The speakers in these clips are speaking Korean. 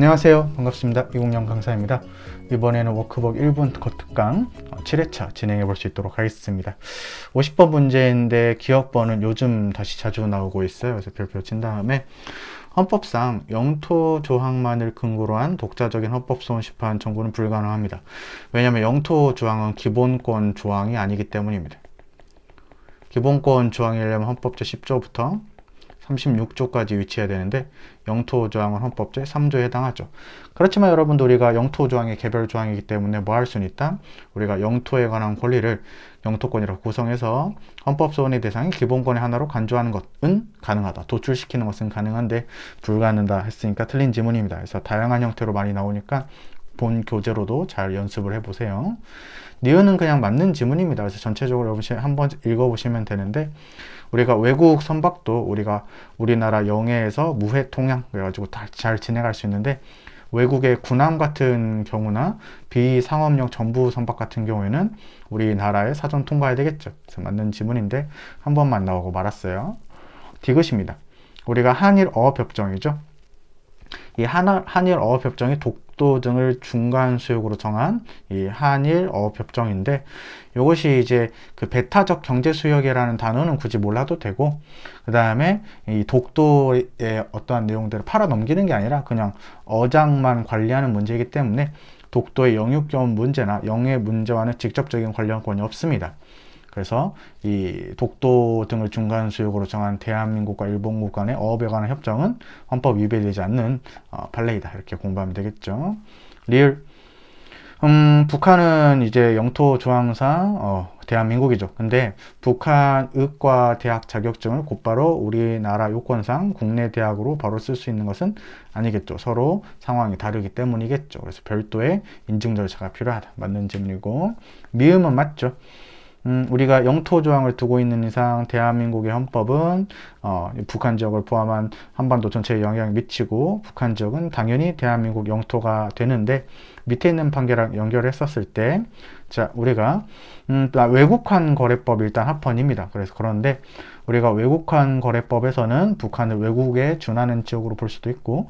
안녕하세요. 반갑습니다. 이공영 강사입니다. 이번에는 워크북 1분 거특강 7회차 진행해 볼 수 있도록 하겠습니다. 50번 문제인데 기억번은 요즘 다시 자주 나오고 있어요. 그래서 별표 친 다음에 헌법상 영토 조항만을 근거로 한 독자적인 헌법소원 시판 청구는 불가능합니다. 왜냐하면 영토 조항은 기본권 조항이 아니기 때문입니다. 기본권 조항이려면 헌법 제10조부터 36조까지 위치해야 되는데 영토 조항은 헌법 제 3조에 해당하죠. 그렇지만 여러분들 우리가 영토 조항이 개별 조항이기 때문에 뭐 할 수는 있다? 우리가 영토에 관한 권리를 영토권이라고 구성해서 헌법 소원의 대상이 기본권의 하나로 간주하는 것은 가능하다. 도출시키는 것은 가능한데 불가능하다 했으니까 틀린 지문입니다. 그래서 다양한 형태로 많이 나오니까 본 교재로도 잘 연습을 해보세요. 니은은 그냥 맞는 지문입니다. 그래서 전체적으로 한번 읽어보시면 되는데 우리가 외국 선박도 우리가 우리나라 영해에서 무해 통양 그래가지고 다 잘 진행할 수 있는데 외국의 군함 같은 경우나 비상업용 전부 선박 같은 경우에는 우리나라에 사전 통과해야 되겠죠. 그래서 맞는 지문인데 한 번만 나오고 말았어요. 디귿입니다. 우리가 한일 어업협정이죠. 이 한일 어업 협정이 독도 등을 중간 수역으로 정한 이 한일 어업 협정인데 이것이 이제 그 배타적 경제 수역이라는 단어는 굳이 몰라도 되고 그 다음에 이 독도의 어떠한 내용들을 팔아 넘기는 게 아니라 그냥 어장만 관리하는 문제이기 때문에 독도의 영유권 문제나 영해 문제와는 직접적인 관련권이 없습니다. 그래서 이 독도 등을 중간 수역으로 정한 대한민국과 일본국 간의 어업에 관한 협정은 헌법 위배되지 않는 어, 판례이다. 이렇게 공부하면 되겠죠. 리을 음, 북한은 이제 영토 조항상 어, 대한민국이죠. 근데 북한 의과 대학 자격증을 곧바로 우리나라 요건상 국내 대학으로 바로 쓸 수 있는 것은 아니겠죠. 서로 상황이 다르기 때문이겠죠. 그래서 별도의 인증 절차가 필요하다. 맞는 질문이고 미음은 맞죠. 음, 우리가 영토 조항을 두고 있는 이상 대한민국의 헌법은 어, 북한 지역을 포함한 한반도 전체에 영향을 미치고 북한 지역은 당연히 대한민국 영토가 되는데 밑에 있는 판결랑 연결했었을 때 자, 우리가 음, 외국환 거래법 일단 합헌입니다. 그래서 그런데 우리가 외국환 거래법에서는 북한을 외국에 준하는 지역으로 볼 수도 있고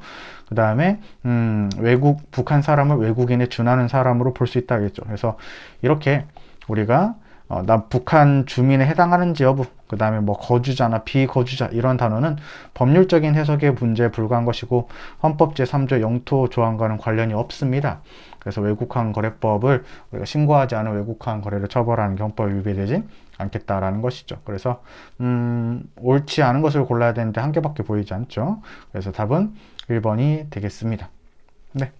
그 다음에 음, 외국 북한 사람을 외국인에 준하는 사람으로 볼 수 있다겠죠. 그래서 이렇게 우리가 어, 나 북한 주민에 해당하는지 여부, 그 다음에 뭐 거주자나 비거주자 이런 단어는 법률적인 해석의 문제에 불과한 것이고 헌법 제3조 영토 조항과는 관련이 없습니다. 그래서 외국환 거래법을 우리가 신고하지 않은 외국환 거래를 처벌하는 게 헌법 위배되지 않겠다라는 것이죠. 그래서 음, 옳지 않은 것을 골라야 되는데 한 개밖에 보이지 않죠. 그래서 답은 1번이 되겠습니다. 네.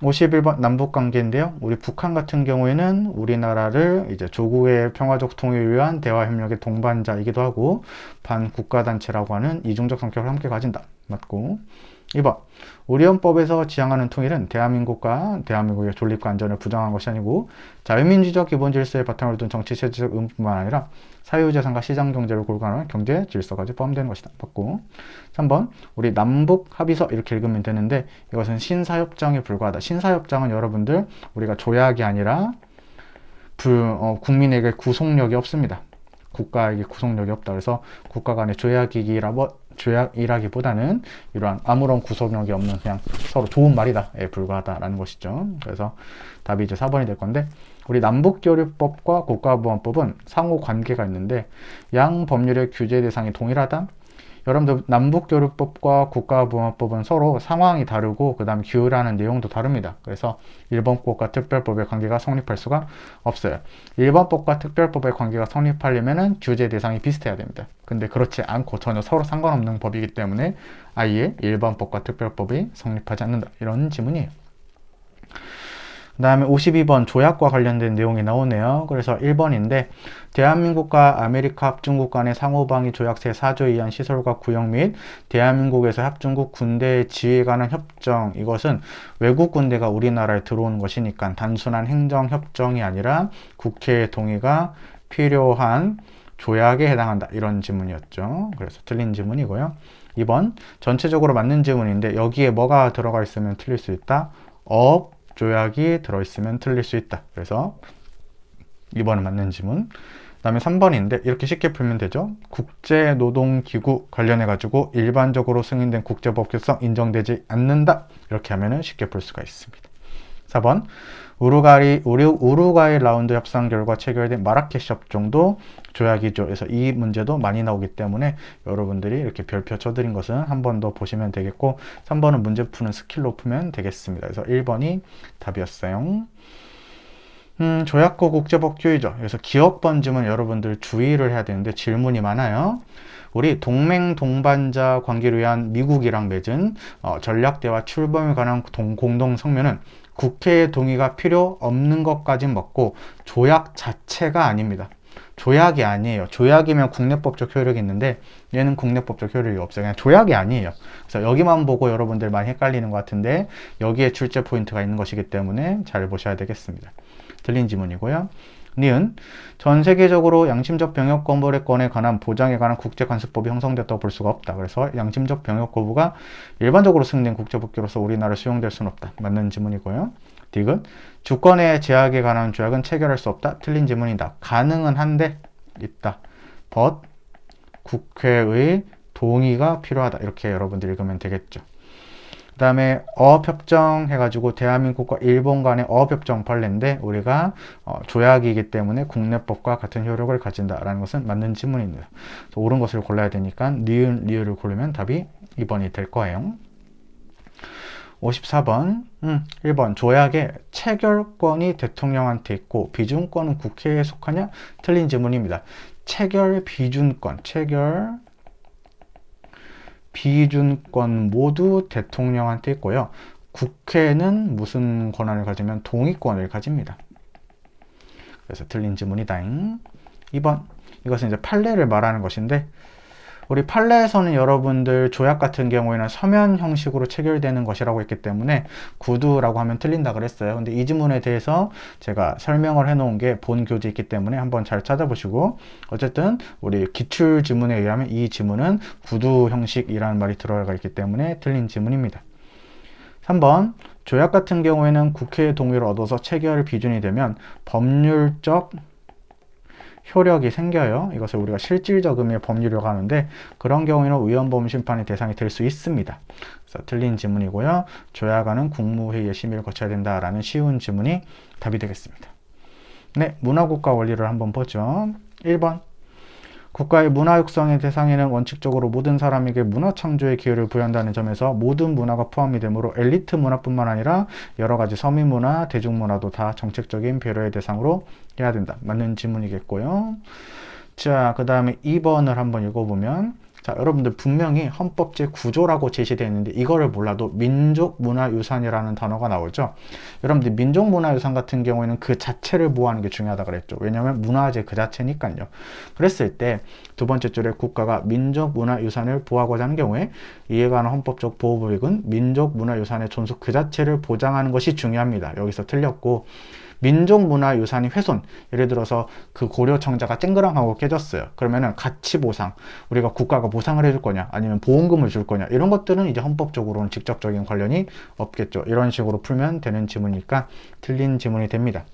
51번 남북 관계인데요. 우리 북한 같은 경우에는 우리나라를 이제 조국의 평화적 통일을 위한 대화 협력의 동반자이기도 하고 반국가 단체라고 하는 이중적 성격을 함께 가진다. 맞고 2번 우리 헌법에서 지향하는 통일은 대한민국과 대한민국의 존립과 안전을 부정한 것이 아니고 자유민주적 기본 질서의 바탕을 둔 정치 체제적 의무뿐만 아니라 사유재산과 시장경제를 골고루 경제 질서까지 포함되는 것이다. 맞고 3번 우리 남북 합의서 이렇게 읽으면 되는데 이것은 신사협정에 불과하다. 신사협정은 여러분들 우리가 조약이 아니라 불, 어, 국민에게 구속력이 없습니다. 국가에게 구속력이 없다. 그래서 국가 간의 조약이기라고 조약이라기보다는 이러한 아무런 구속력이 없는 그냥 서로 좋은 말이다에 불과하다라는 것이죠. 그래서 답이 이제 4번이 될 건데 우리 남북교류법과 국가보안법은 상호 관계가 있는데 양 법률의 규제 대상이 동일하다. 여러분들 남북교류법과 국가보안법은 서로 상황이 다르고 그 다음 규율하는 내용도 다릅니다. 그래서 일본법과 특별법의 관계가 성립할 수가 없어요. 일본법과 특별법의 관계가 성립하려면 규제 대상이 비슷해야 됩니다. 근데 그렇지 않고 전혀 서로 상관없는 법이기 때문에 아예 일본법과 특별법이 성립하지 않는다. 이런 지문이에요. 그 다음에 52번 조약과 관련된 내용이 나오네요. 그래서 1번인데 대한민국과 아메리카 합중국 간의 상호방위 조약세 4조 이한 시설과 구역 및 대한민국에서 합중국 군대의 지휘에 관한 협정 이것은 외국 군대가 우리나라에 들어오는 것이니까 단순한 행정협정이 아니라 국회의 동의가 필요한 조약에 해당한다 이런 지문이었죠. 그래서 틀린 지문이고요. 2번 전체적으로 맞는 지문인데 여기에 뭐가 들어가 있으면 틀릴 수 있다. 업 조약이 들어있으면 틀릴 수 있다. 그래서 2번은 맞는 지문. 그 다음에 3번인데 이렇게 쉽게 풀면 되죠. 국제노동기구 관련해가지고 일반적으로 승인된 국제법규성 인정되지 않는다. 이렇게 하면 은 쉽게 풀 수가 있습니다. 4번 우루과이 우루, 우루 과이 라운드 협상 결과 체결된 마라케시 협정도 조약이죠. 그래서 이 문제도 많이 나오기 때문에 여러분들이 이렇게 별표 쳐드린 것은 한 번 더 보시면 되겠고 3번은 문제 푸는 스킬로 풀면 되겠습니다. 그래서 1번이 답이었어요. 음, 조약국 국제법규이죠. 그래서 기억 번짐은 여러분들 주의를 해야 되는데 질문이 많아요. 우리 동맹 동반자 관계를 위한 미국이랑 맺은 어, 전략대화 출범에 관한 동, 공동 성명은 국회의 동의가 필요 없는 것까진 먹고 조약 자체가 아닙니다. 조약이 아니에요. 조약이면 국내법적 효력이 있는데 얘는 국내법적 효력이 없어요. 그냥 조약이 아니에요. 그래서 여기만 보고 여러분들 많이 헷갈리는 것 같은데 여기에 출제 포인트가 있는 것이기 때문에 잘 보셔야 되겠습니다. 틀린 지문이고요. 니은 전 세계적으로 양심적 병역 거부권에 관한 보장에 관한 국제 관습법이 형성됐다고 볼 수가 없다. 그래서 양심적 병역 거부가 일반적으로 승인된 국제 법규로서 우리나라에 수용될 수는 없다. 맞는 지문이고요. 디귿 주권의 제약에 관한 조약은 체결할 수 없다. 틀린 지문이다. 가능은 한데 있다. but 국회의 동의가 필요하다. 이렇게 여러분들 읽으면 되겠죠. 그 다음에 어업협정 해가지고 대한민국과 일본 간의 어업협정 판례인데 우리가 어, 조약이기 때문에 국내법과 같은 효력을 가진다라는 것은 맞는 지문입니다. 옳은 것을 골라야 되니까 니은, 리을을 고르면 답이 2번이 될 거예요. 54번, 음, 1번 조약의 체결권이 대통령한테 있고 비준권은 국회에 속하냐? 틀린 지문입니다. 체결 비준권, 체결 비준권 모두 대통령한테 있고요. 국회는 무슨 권한을 가지면 동의권을 가집니다. 그래서 틀린 지문이다. 2번. 이것은 이제 판례를 말하는 것인데 우리 판례에서는 여러분들 조약 같은 경우에는 서면 형식으로 체결되는 것이라고 했기 때문에 구두라고 하면 틀린다 그랬어요. 근데 이 지문에 대해서 제가 설명을 해 놓은 게 본 교재 있기 때문에 한번 잘 찾아보시고 어쨌든 우리 기출 지문에 의하면 이 지문은 구두 형식이라는 말이 들어가 있기 때문에 틀린 지문입니다. 3번 조약 같은 경우에는 국회의 동의를 얻어서 체결 비준이 되면 법률적 효력이 생겨요. 이것을 우리가 실질적 의미의 법률이라고 하는데 그런 경우에는 위헌범 심판의 대상이 될 수 있습니다. 그래서 틀린 지문이고요. 조약안은 국무회의의 심의를 거쳐야 된다라는 쉬운 지문이 답이 되겠습니다. 네, 문화국가 원리를 한번 보죠. 1번 국가의 문화 육성의 대상에는 원칙적으로 모든 사람에게 문화 창조의 기회를 부여한다는 점에서 모든 문화가 포함이 되므로 엘리트 문화뿐만 아니라 여러 가지 서민 문화, 대중 문화도 다 정책적인 배려의 대상으로 해야 된다. 맞는 질문이겠고요. 자, 그 다음에 2번을 한번 읽어보면 자, 여러분들 분명히 헌법 제9조라고 제시되어 있는데 이거를 몰라도 민족문화유산이라는 단어가 나오죠. 여러분들 민족문화유산 같은 경우에는 그 자체를 보호하는 게 중요하다 그랬죠. 왜냐하면 문화재 그 자체니까요. 그랬을 때 두 번째 줄에 국가가 민족문화유산을 보호하고자 하는 경우에 이에 관한 헌법적 보호법익은 민족문화유산의 존속 그 자체를 보장하는 것이 중요합니다. 여기서 틀렸고 민족문화유산이 훼손. 예를 들어서 그 고려청자가 쨍그랑하고 깨졌어요. 그러면은 가치 보상 우리가 국가가 보상을 해줄 거냐 아니면 보험금을 줄 거냐 이런 것들은 이제 헌법적으로는 직접적인 관련이 없겠죠. 이런 식으로 풀면 되는 지문이니까 틀린 지문이 됩니다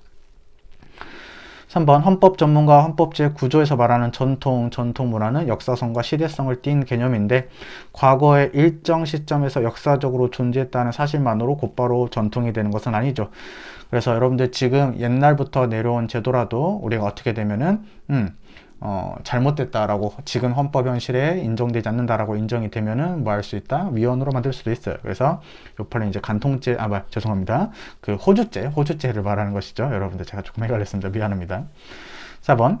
3번 헌법 전문가 헌법 제9조에서 말하는 전통, 전통 문화는 역사성과 시대성을 띈 개념인데 과거의 일정 시점에서 역사적으로 존재했다는 사실만으로 곧바로 전통이 되는 것은 아니죠. 그래서 여러분들 지금 옛날부터 내려온 제도라도 우리가 어떻게 되면은 음, 어, 잘못됐다라고 지금 헌법 현실에 인정되지 않는다라고 인정이 되면은 뭐 할 수 있다? 위헌으로 만들 수도 있어요. 그래서 요 판에 이제 간통죄, 아, 뭐, 죄송합니다. 그 호주죄, 호주죄를 말하는 것이죠. 여러분들 제가 조금 헷갈렸습니다. 미안합니다. 4번.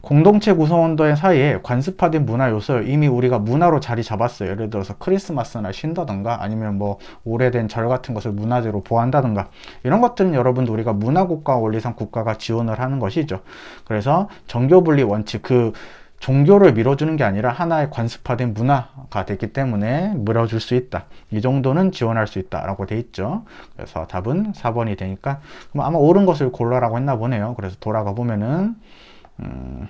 공동체 구성원들 사이에 관습화된 문화 요소 이미 우리가 문화로 자리 잡았어요. 예를 들어서 크리스마스나 쉰다던가 아니면 뭐 오래된 절 같은 것을 문화재로 보한다던가 이런 것들은 여러분들 우리가 문화국가 원리상 국가가 지원을 하는 것이죠. 그래서 정교분리 원칙 그 종교를 밀어주는 게 아니라 하나의 관습화된 문화가 됐기 때문에 밀어줄 수 있다. 이 정도는 지원할 수 있다라고 돼 있죠. 그래서 답은 4번이 되니까 아마 옳은 것을 골라라고 했나 보네요. 그래서 돌아가 보면은 음,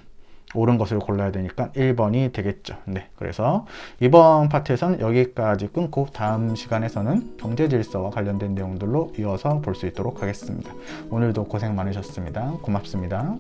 옳은 것을 골라야 되니까 1번이 되겠죠. 네. 그래서 이번 파트에서는 여기까지 끊고 다음 시간에서는 경제 질서와 관련된 내용들로 이어서 볼 수 있도록 하겠습니다. 오늘도 고생 많으셨습니다. 고맙습니다.